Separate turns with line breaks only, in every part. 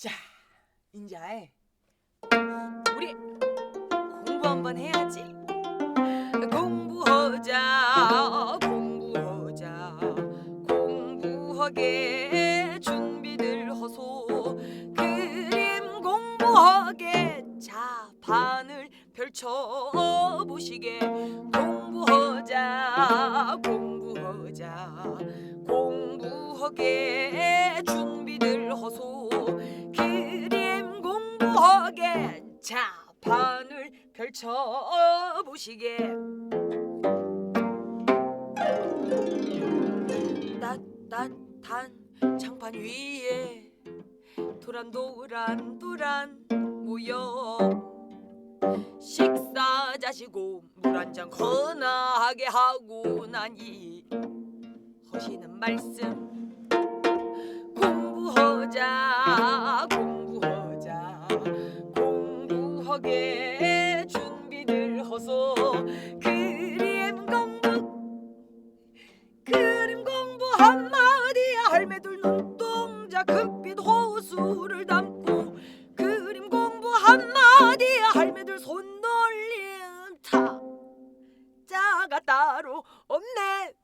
자, 인자에 우리 공부 한번 해야지. 공부하자, 공부하자, 공부하게 준비들 허소. 그림 공부하게 자판을 펼쳐 보시게. 공부하자, 공부하자, 공부하게 준비들 허소. 그림 공부하게 자판을 펼쳐 보시게. 따뜻한 장판 위에 도란도란 도란 모여 식사 자시고 물 한 잔 건하게 하고 나니 하시는 말씀 공부하자 공부 그림 공부 그림 공부 한마디에 할매들 눈동자 금빛 호수를 담고 그림 공부 한마디에 할매들 손놀림 타 자가 따로 없네.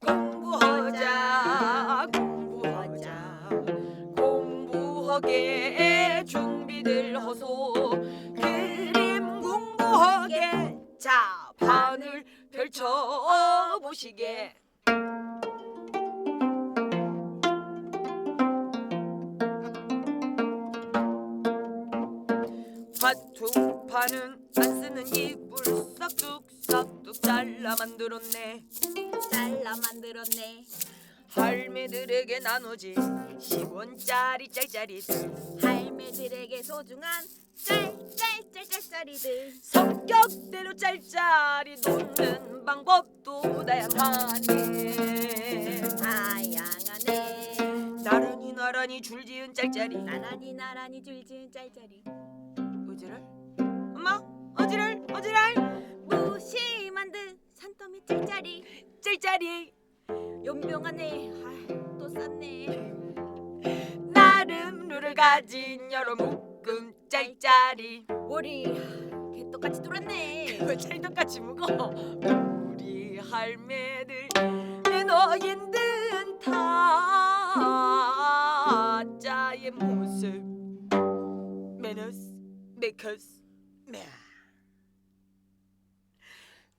공부하자 공부하자 공부하게 준비들 허소 그림 공부하게. 자 펼쳐 보시게. 화투판은 안 쓰는 이불 싹둑 싹둑 잘라 만들었네.
잘라 만들었네
할매들에게 나눠진 10원짜리 짤짜리들.
할매들에게 소중한 짤짤짤짤짜리들.
성격대로 짤짤이 놓는 방법도 다양하네.
다양하네.
나란히 나란히 줄지은 짤짤이.
나란히 나란히 줄지은 짤짤이.
어지랄 엄마 어지랄 어지랄?
무심한 듯 산더미 짤짤이.
짤짤이
연병하네 아, 또 쌌네.
나름 룰을 가진 여러 묶음 짤짤이
머리 개떡같이 돌았네.
왜 찰떡같이 묵어. 우리 할매들 내 너인 듯 타짜의 모습. 매너스 메이커스 매.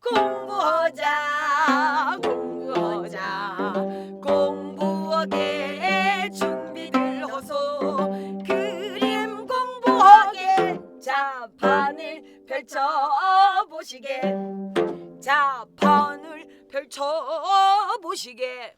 공부하자 공부하게 준비를 허소 그림 공부하게 자판을 펼쳐 보시게. 자판을 펼쳐 보시게